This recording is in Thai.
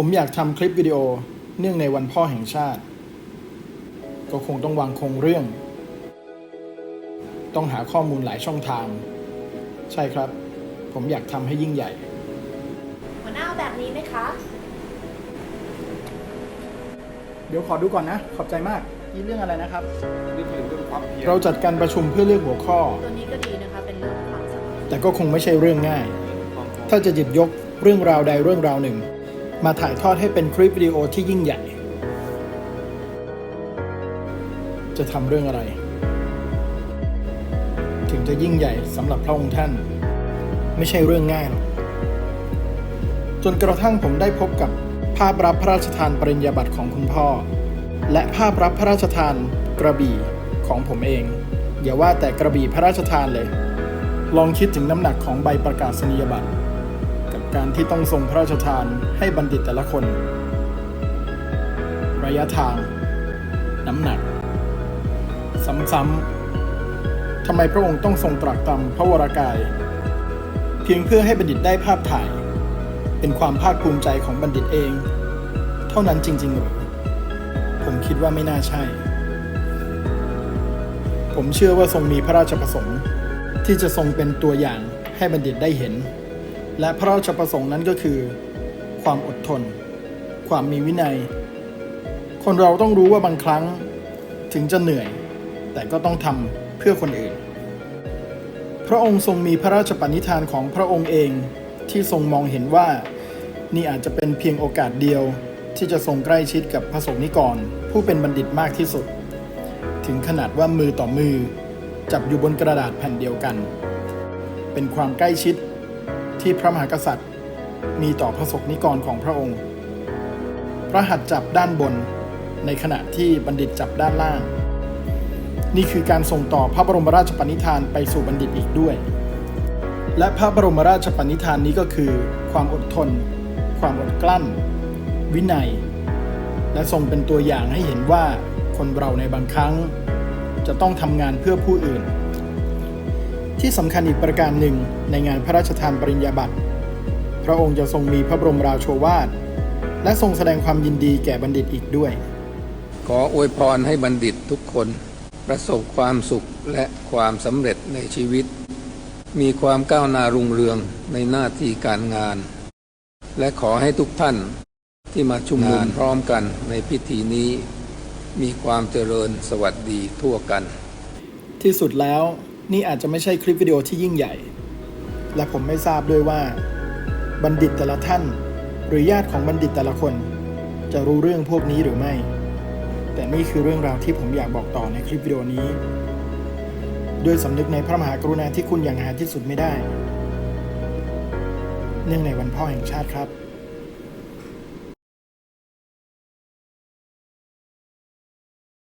ผมอยากทำคลิปวิดีโอเนื่องในวันพ่อแห่งชาติ ก็คงต้องวางโครงเรื่อง ต้องหาข้อมูลหลายช่องทาง ใช่ครับ ผมอยากทำให้ยิ่งใหญ่ หัวหน้าเอาแบบนี้ไหมคะ เดี๋ยวขอดูก่อนนะ ขอบใจมากนี่เรื่องอะไรนะครับ นี่เป็นเรื่องความเพียรเราจัดการประชุมเพื่อเลือกหัวข้อ ตัวนี้ก็ดีนะคะ เป็นเรื่องความสำคัญแต่ก็คงไม่ใช่เรื่องง่ายความถ้าจะหยิบยกเรื่องราวใดเรื่องราวหนึ่ง มาถ่ายทอดให้เป็นคลิปวิดีโอที่ยิ่งใหญ่ จะทำเรื่องอะไร ถึงจะยิ่งใหญ่สำหรับพระองค์ท่าน ไม่ใช่เรื่องง่ายหรอกจนกระทั่งผมได้พบกับภาพรับพระราชทานปริญญาบัตรของคุณพ่อ และภาพรับพระราชทานกระบี่ของผมเอง อย่าว่าแต่กระบี่พระราชทานเลย ลองคิดถึงน้ำหนักของใบประกาศนียบัตร การที่ต้องทรงพระราชทานให้บัณฑิตแต่ละคน ระยะทาง น้ำหนัก ซ้ำๆทำไมพระองค์ต้องทรงตรักตำพระวรากาย เพียงเพื่อให้บัณฑิตได้ภาพถ่าย เป็นความภาคภูมิใจของบัณฑิตเอง เท่านั้นจริงๆหรือผมคิดว่าไม่น่าใช่ ผมเชื่อว่าทรงมีพระราชประสงค์ที่จะทรงเป็นตัวอย่างให้บัณฑิตได้เห็น และพระราชประสงค์นั้นก็คือ ความอดทน ความมีวินัย คนเราต้องรู้ว่าบางครั้งถึงจะเหนื่อย แต่ก็ต้องทำเพื่อคนอื่น พระองค์ทรงมีพระราชปณิธานของพระองค์เองที่ทรงมองเห็นว่า นี่อาจจะเป็นเพียงโอกาสเดียวที่จะทรงใกล้ชิดกับพระสงฆ์นิกร ผู้เป็นบัณฑิตมากที่สุด ถึงขนาดว่ามือต่อมือ จับอยู่บนกระดาษแผ่นเดียวกัน เป็นความใกล้ชิด ที่พระมหากษัตริย์ มีต่อพระสงฆ์นิกรของพระองค์ พระหัตถ์จับด้านบน ในขณะที่บัณฑิตจับด้านล่าง นี่คือการส่งต่อพระบรมราชปณิธานไปสู่บัณฑิตอีกด้วย และพระบรมราชปณิธานนี้ก็คือ ความอดทน ความอดกลั้น วินัย และทรงเป็นตัวอย่างให้เห็นว่าคนเราในบางครั้ง จะต้องทำงานเพื่อผู้อื่น ที่สำคัญอีกประการหนึ่งในงานพระราชทานปริญญาบัตร พระองค์จะทรงมีพระบรมราโชวาท และทรงแสดงความยินดีแก่บัณฑิตอีกด้วย ขออวยพรให้บัณฑิตทุกคน ประสบความสุขและความสำเร็จในชีวิต มีความก้าวหน้ารุ่งเรืองในหน้าที่การงาน และขอให้ทุกท่านที่มาชุมนุมพร้อมกันในพิธีนี้ มีความเจริญสวัสดีทั่วกัน ที่สุดแล้ว นี่อาจจะไม่ใช่คลิปวิดีโอที่ยิ่งใหญ่ และผมไม่ทราบด้วยว่า บัณฑิตแต่ละท่าน หรือญาติของบัณฑิตแต่ละคน จะรู้เรื่องพวกนี้หรือไม่ แต่นี่คือเรื่องราวที่ผมอยากบอกต่อในคลิปวิดีโอนี้ ด้วยสำนึกในพระมหากรุณาธิคุณอย่างหาที่สุดไม่ได้ เนื่องในวันพ่อแห่งชาติครับ